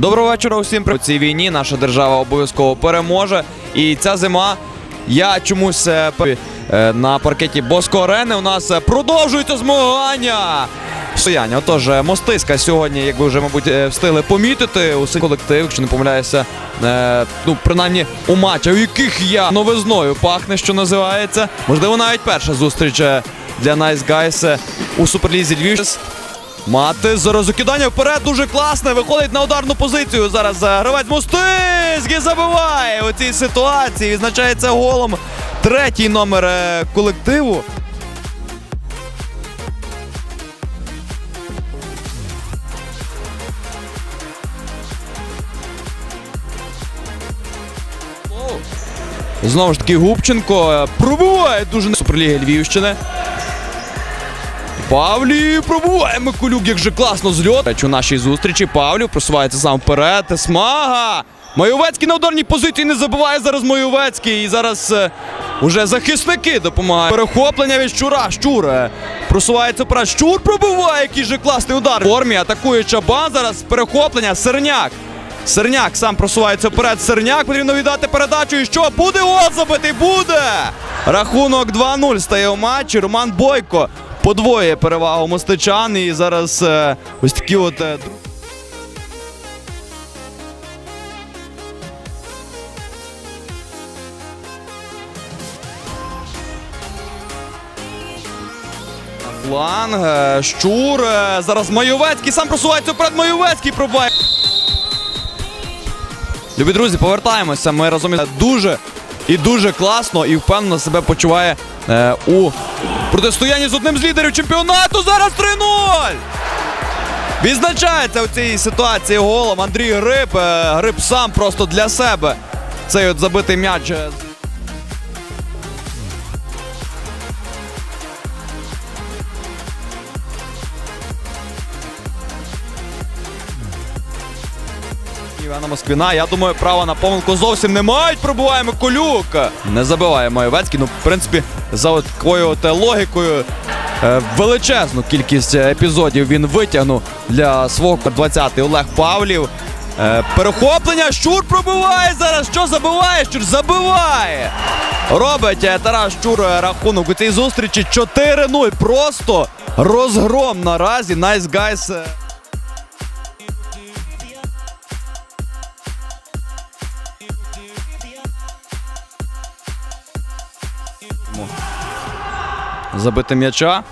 Доброго вечора усім. У цій війні наша держава обов'язково переможе. І ця зима я чомусь е, е, на паркеті Боско Арени у нас е, продовжується змагання. Стояння. Отож, мостиська сьогодні, як ви вже, мабуть, встигли помітити, усі колектив, якщо не помиляюся, ну, принаймні у матчах, у яких я новизною пахне, що називається. Можливо, навіть перша зустріч для Nice Guys у Суперлізі Львів. Мати зараз закидання вперед дуже класне. Виходить на ударну позицію. Зараз е, гравець Мостиський забиває у цій ситуації. Відзначається голом третій номер е, колективу. Знову ж таки, Губченко е, пробиває дуже Суперліги Львівщини. Павлів пробуває Миколюк, як же класно зльот. У нашій зустрічі Павлів просувається сам вперед. Смага! Майовецький на ударній позиції не забуває зараз Майовецький. І зараз е, уже захисники допомагають. Перехоплення від Щура. Щур е, просувається вперед. Щур пробиває, який же класний удар. В формі атакує Чабан. Зараз перехоплення. Серняк. Серняк сам просувається вперед. Серняк потрібно віддати передачу. І що? Буде гол забитий? Буде! Рахунок 2-0 стає у матчі. Роман Бойко подвоює перевагу мостичан. І зараз е, ось такі от. е, Фланг, е, Щур. Зараз Майовецький сам просувається вперед. Майовецький пробиває. Любі друзі, повертаємося. Ми разом дуже і дуже класно і впевнено себе почуває у протистоянні з одним з лідерів чемпіонату. Зараз 3-0! Відзначається у цій ситуації голом Андрій Гриб. Е, Гриб сам просто для себе. Цей от забитий м'яч. Івана Москвіна. Я думаю, права на помилку зовсім не мають. Пробуває Миколюк. Не забиває Маєвецький. Ну, в принципі, за такою е, логікою е, величезну кількість е, епізодів він витягнув для свого 20-й Олег Павлів. Перехоплення. Щур пробиває зараз. Що забиває? Щур забиває. Робить Тарас Щур рахунок у цій зустрічі 4-0. Просто розгром наразі. Nice guys. Забити м'яча.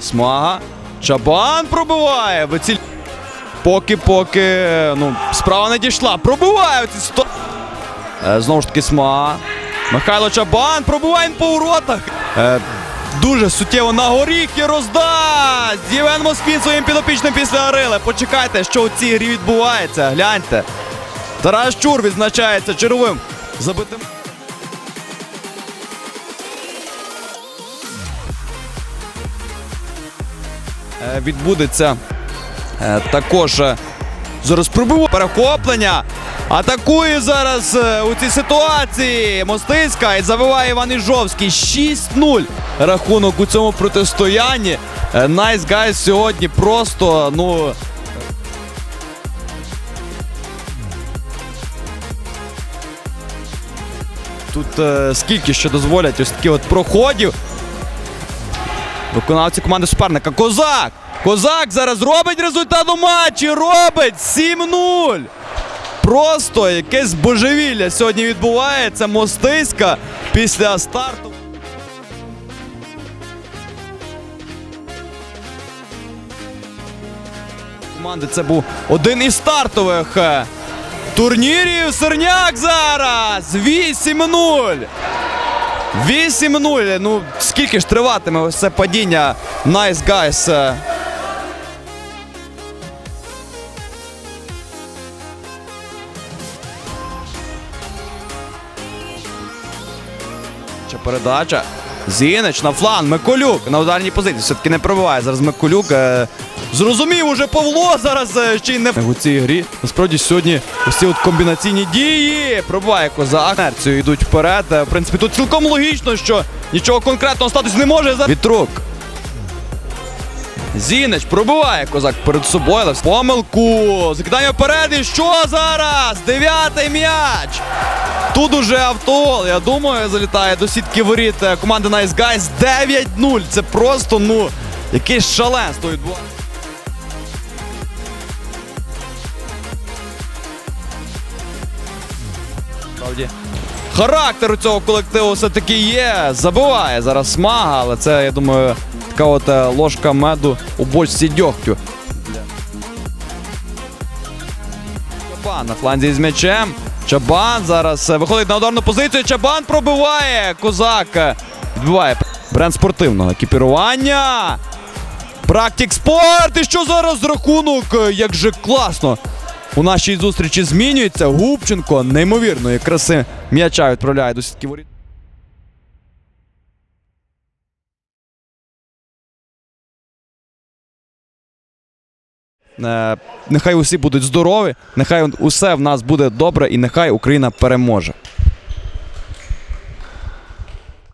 Смага. Чабан пробиває. Поки-поки. Ну, справа не дійшла. Пробиває. Е, знову ж таки смага. Михайло Чабан пробиває по воротах. Е, дуже суттєво на горіхи роздасть. Євген Москвін своїм підопічним після Арили. Почекайте, що у цій грі відбувається. Гляньте. Тарас Чур відзначається черговим забитим. Відбудеться е, також е, зараз пробиво перехоплення. Атакує зараз е, у цій ситуації Мостиська і забиває Іван Іжовський. 6-0 рахунок у цьому протистоянні. Е, Nice Guys сьогодні просто, ну. Тут е, скільки ще дозволять ось такі от проходів. Виконавці команди суперника. Козак! Козак зараз робить результат у матчі. Робить 7-0. Просто якесь божевілля сьогодні відбувається. Мостиська після старту. Команди це був один із стартових е, турнірів. Серняк зараз 8-0. 8-0. Ну, скільки ж триватиме це падіння Nice Guys? е? Чи передача? Зінич на фланг. Миколюк на ударній позиції. Все-таки не пробиває. Зараз Миколюк. Зрозумів уже Павло зараз е, ще й не у цій грі. Насправді сьогодні ці от комбінаційні дії. Пробиває козак. Інерцію йдуть вперед. Е, В принципі, тут цілком логічно, що нічого конкретного статись не може. Вітрук. Зінич пробиває козак перед собою. але Помилку. Закидання вперед. І що зараз? Дев'ятий м'яч. Тут уже автол, я думаю, залітає до сітки воріт е, команди Nice Guys 9-0. Це просто, ну, якесь шаленство відбувається. Справді. Характер у цього колективу все-таки є. Забиває зараз смага, але це, я думаю, така от е, ложка меду у бочці дьогтю. Чабан на фланзі з м'ячем. Чабан зараз е, виходить на ударну позицію. Чабан пробиває. Козак е, відбиває бренд спортивного екіпірування. Практик спорт! І що зараз рахунок? Як же класно! У нашій зустрічі змінюється. Губченко неймовірної краси м'яча відправляє до сітки воріт. Е, Нехай усі будуть здорові, нехай усе в нас буде добре і нехай Україна переможе.